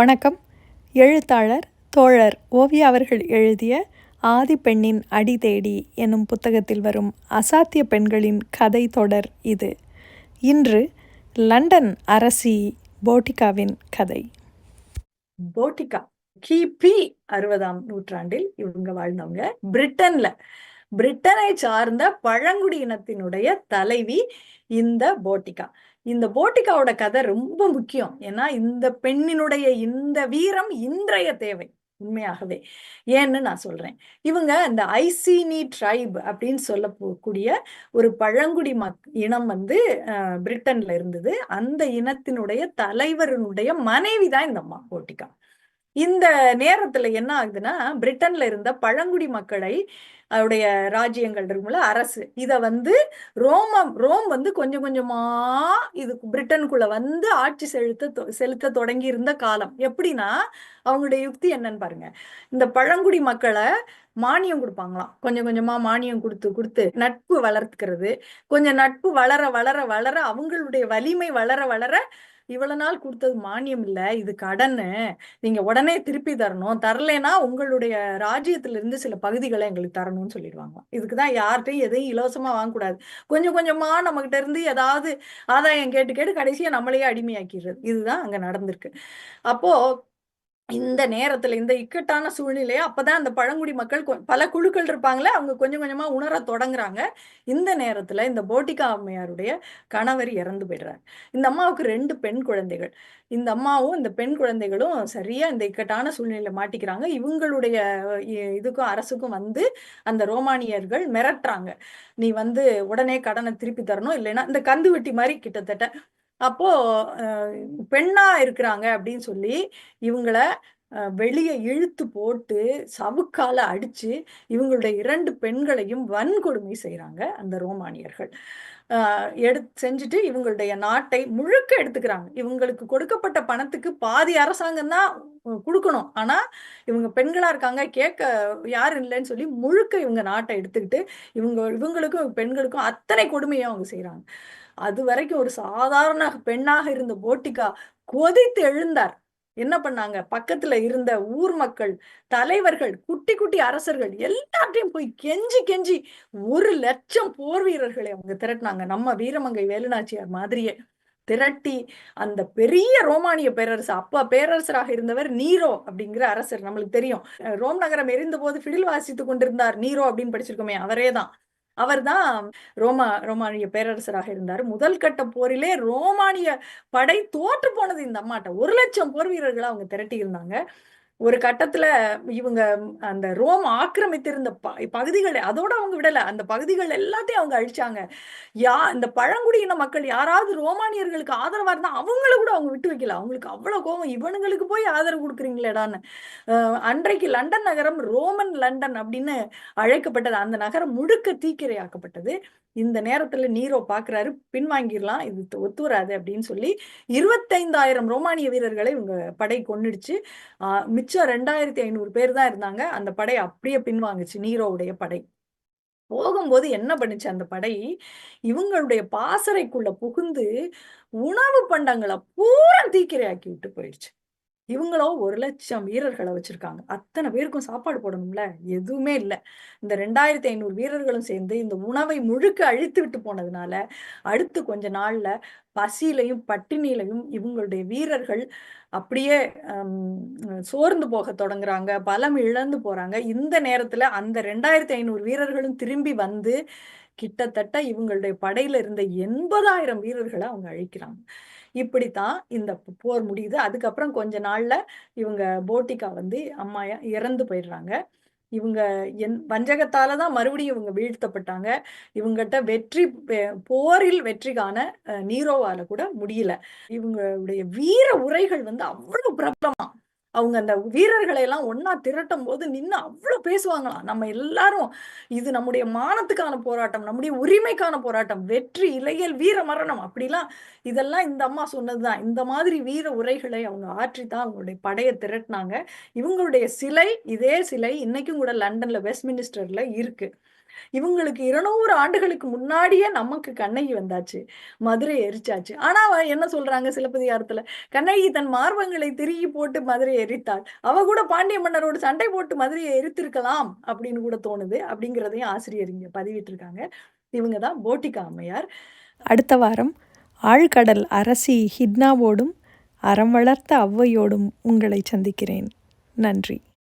வணக்கம். எழுத்தாளர் தோழர் ஓவியா அவர்கள் எழுதிய ஆதி பெண்ணின் அடி தேடி என்னும் புத்தகத்தில் வரும் அசாத்திய பெண்களின் கதை தொடர் இது. இன்று லண்டன் அரசி போட்டிகாவின் கதை. போட்டிகா. கிபி அறுபதாம் நூற்றாண்டில் இவங்க வாழ்ந்தவங்க. பிரிட்டன்ல. பிரிட்டனை சார்ந்த பழங்குடி இனத்தினுடைய தலைவி இந்த போட்டிகா. இந்த போட்டிகாவோட கதை ரொம்ப முக்கியம். ஏன்னா இந்த பெண்ணினுடைய இந்த வீரம் இன்றைய தேவை உண்மையாகவே. ஏன்னு நான் சொல்றேன். இவங்க இந்த ஐசினி ட்ரைப் அப்படின்னு சொல்லக்கூடிய ஒரு பழங்குடி மக் இனம் வந்து பிரிட்டன்ல இருந்தது. அந்த இனத்தினுடைய தலைவருடைய மனைவி தான் இந்த அம்மா போட்டிகா இந்த நேரத்துல என்ன ஆகுதுன்னா பிரிட்டன்ல இருந்த பழங்குடி மக்களை அவருடைய ராஜ்யங்கள் இருக்கும்ல அரசு. இத வந்து ரோமம் ரோம் வந்து கொஞ்சம் கொஞ்சமா இது பிரிட்டனுக்குள்ள வந்து ஆட்சி செலுத்த செலுத்த தொடங்கி இருந்த காலம். எப்படின்னா அவங்களுடைய யுக்தி என்னன்னு பாருங்க. இந்த பழங்குடி மக்களை மானியம் கொடுப்பாங்களாம். கொஞ்சம் கொஞ்சமா மானியம் கொடுத்து கொடுத்து நட்பு வளர்த்துக்கிறது. கொஞ்சம் நட்பு வளர வளர வளர அவங்களுடைய வலிமை வளர வளர இவ்வளவு நாள் கொடுத்தது மானியம் இல்ல இது கடன்னு நீங்க உடனே திருப்பி தரணும். தரலைன்னா உங்களுடைய ராஜ்யத்துல இருந்து சில பகுதிகளை எங்களுக்கு தரணும்னு சொல்லிடுவாங்க. இதுக்குதான் யார்கிட்டையும் எதையும் இலவசமா வாங்கக்கூடாது. கொஞ்சம் கொஞ்சமா நம்ம கிட்ட இருந்து ஏதாவது ஆதாயம் கேட்டு கேட்டு கடைசியா நம்மளையே அடிமையாக்கிடுறது. இதுதான் அங்க நடந்திருக்கு. அப்போ இந்த நேரத்துல இந்த இக்கட்டான சூழ்நிலையை அப்பதான் அந்த பழங்குடி மக்கள் பல குழுக்கள் இருப்பாங்களே அவங்க கொஞ்சம் கொஞ்சமா உணர தொடங்குறாங்க. இந்த நேரத்துல இந்த போட்டிகா அம்மையாருடைய கணவர் இறந்து போயிடுறாரு. இந்த அம்மாவுக்கு ரெண்டு பெண் குழந்தைகள். இந்த அம்மாவும் இந்த பெண் குழந்தைகளும் சரியா இந்த இக்கட்டான சூழ்நிலையில மாட்டிக்கிறாங்க. இவங்களுடைய இதுக்கும் அரசுக்கும் வந்து அந்த ரோமானியர்கள் மிரட்டுறாங்க. நீ வந்து உடனே கடனை திருப்பி தரணும் இல்லைன்னா இந்த கந்து வெட்டி மாதிரி கிட்டத்தட்ட அப்போ பெண்ணா இருக்கிறாங்க அப்படின்னு சொல்லி இவங்கள வெளியே இழுத்து போட்டு சவுக்கால அடிச்சு இவங்களுடைய இரண்டு பெண்களையும் வன்கொடுமை செய்கிறாங்க அந்த ரோமானியர்கள். எடு செஞ்சுட்டு இவங்களுடைய நாட்டை முழுக்க எடுத்துக்கிறாங்க. இவங்களுக்கு கொடுக்கப்பட்ட பணத்துக்கு பாதி அரசாங்கம் தான் கொடுக்கணும். ஆனா இவங்க பெண்களா இருக்காங்க கேட்க யாரும் இல்லைன்னு சொல்லி முழுக்க இவங்க நாட்டை எடுத்துக்கிட்டு இவங்க இவங்களுக்கும் பெண்களுக்கும் அத்தனை கொடுமையும் அவங்க செய்யறாங்க அது வரைக்கும் ஒரு சாதாரண பெண்ணாக இருந்த போட்டிகா கொதித்து எழுந்தார். என்ன பண்ணாங்க? பக்கத்துல இருந்த ஊர் மக்கள் தலைவர்கள் குட்டி குட்டி அரசர்கள் எல்லாத்தையும் போய் கெஞ்சி கெஞ்சி ஒரு லட்சம் போர் வீரர்களை அவங்க திரட்டினாங்க. நம்ம வீரமங்கை வேலுநாச்சியார் மாதிரியே திரட்டி அந்த பெரிய ரோமானிய பேரரசு அப்ப பேரரசராக இருந்தவர் நீரோ அப்படிங்கிற அரசர். நம்மளுக்கு தெரியும். ரோம் நகரம் எரிந்த போது பிடில் வாசித்துக் கொண்டிருந்தார் நீரோ அப்படின்னு படிச்சிருக்கோமே அவரே தான். அவர் தான் ரோமா ரோமானிய பேரரசராக இருந்தார். முதல் கட்ட போரிலே ரோமானிய படை தோற்று போனது இந்த அம்மாட்ட. ஒரு லட்சம் போர் வீரர்களை அவங்க திரட்டி இருந்தாங்க ஒரு கட்டத்துல இவங்க அந்த ரோம் ஆக்கிரமித்திருந்த ப பகுதிகள் அதோட அவங்க விடல. அந்த பகுதிகள் எல்லாத்தையும் அவங்க அழிச்சாங்க. யா இந்த பழங்குடியின மக்கள் யாராவது ரோமானியர்களுக்கு ஆதரவா இருந்தா அவங்கள கூட அவங்க விட்டு வைக்கல. அவங்களுக்கு அவ்வளவு கோபம். இவனுங்களுக்கு போய் ஆதரவு கொடுக்குறீங்களேடான்னு. அன்றைக்கு லண்டன் நகரம் ரோமன் லண்டன் அப்படின்னு அழைக்கப்பட்டது. அந்த நகரம் முழுக்க தீக்கிரையாக்கப்பட்டது. இந்த நேரத்துல நீரோ பாக்குறாரு பின்வாங்கிடலாம் இது ஒத்து வராது அப்படின்னு சொல்லி இருபத்தைந்தாயிரம் ரோமானிய வீரர்களை இவங்க படை கொன்னுடுச்சு. ஆஹ் மிச்சம் ரெண்டாயிரத்தி ஐநூறு பேர் தான் இருந்தாங்க. அந்த படை அப்படியே பின்வாங்குச்சு நீரோவுடைய படை. போகும்போது என்ன பண்ணுச்சு அந்த படை? இவங்களுடைய பாசறைக்குள்ள புகுந்து உணவு பண்டங்களை பூரா தீக்கிரையாக்கி விட்டு போயிடுச்சு. இவங்களும் ஒரு லட்சம் வீரர்களை வச்சிருக்காங்க. அத்தனை பேருக்கும் சாப்பாடு போடணும்ல? எதுவுமே இல்லை. இந்த ரெண்டாயிரத்தி ஐநூறு வீரர்களும் சேர்ந்து இந்த உணவை முழுக்க அழித்து விட்டு போனதுனால அடுத்து கொஞ்ச நாள்ல பசியிலையும் பட்டினியிலையும் இவங்களுடைய வீரர்கள் அப்படியே சோர்ந்து போக தொடங்குறாங்க. பலம் இழந்து போறாங்க. இந்த நேரத்துல அந்த ரெண்டாயிரத்தி ஐநூறு வீரர்களும் திரும்பி வந்து கிட்டத்தட்ட இவங்களுடைய படையில இருந்த எண்பதாயிரம் வீரர்களை அவங்க அழிக்கிறாங்க. இப்படித்தான் இந்த போர் முடியுது. அதுக்கப்புறம் கொஞ்ச நாள்ல இவங்க போட்டிகா வந்து அம்மா இறந்து போயிடுறாங்க. இவங்க என் வஞ்சகத்தால தான் மறுபடியும் இவங்க வீழ்த்தப்பட்டாங்க. இவங்ககிட்ட வெற்றி போரில் வெற்றி காண நீரோவால கூட முடியல. இவங்களுடைய வீர உரைகள் வந்து அவ்வளவு பிரபலமா அவங்க அந்த வீரர்களை எல்லாம் ஒன்னா திரட்டும் போது நின்று அவ்வளவு பேசுவாங்களாம். நம்ம எல்லாரும் இது நம்முடைய மானத்துக்கான போராட்டம் நம்முடைய உரிமைக்கான போராட்டம் வெற்றி இலையல் வீர மரணம் அப்படிலாம் இதெல்லாம் இந்த அம்மா சொன்னதுதான். இந்த மாதிரி வீர உரைகளை அவங்க ஆற்றி தான் அவங்களுடைய படையை திரட்டினாங்க. இவங்களுடைய சிலை இதே சிலை இன்னைக்கும் கூட லண்டன்ல வெஸ்ட் மினிஸ்டர்ல இருக்கு. இவங்களுக்கு 200 ஆண்டுகளுக்கு முன்னாடியே நமக்கு கண்ணகி வந்தாச்சு. மதுரை எரிச்சாச்சு. ஆனா அவ என்ன சொல்றாங்க சிலப்பதிகாரத்துல, கண்ணகி தன் மார்பங்களை திருகி போட்டு மதுரை எரித்தாள். அவ கூட பாண்டிய மன்னரோடு சண்டை போட்டு மதுரையை எரித்திருக்கலாம் அப்படின்னு கூட தோணுது. அப்படிங்கிறதையும் ஆசிரியர் இங்க பதிவிட்டிருக்காங்க. இவங்க தான் போட்டிகா அம்மையார். அடுத்த வாரம் ஆழ்கடல் அரசி ஹிட்னாவோடும் அறம் வளர்த்த ஔவையோடும் உங்களை சந்திக்கிறேன். நன்றி.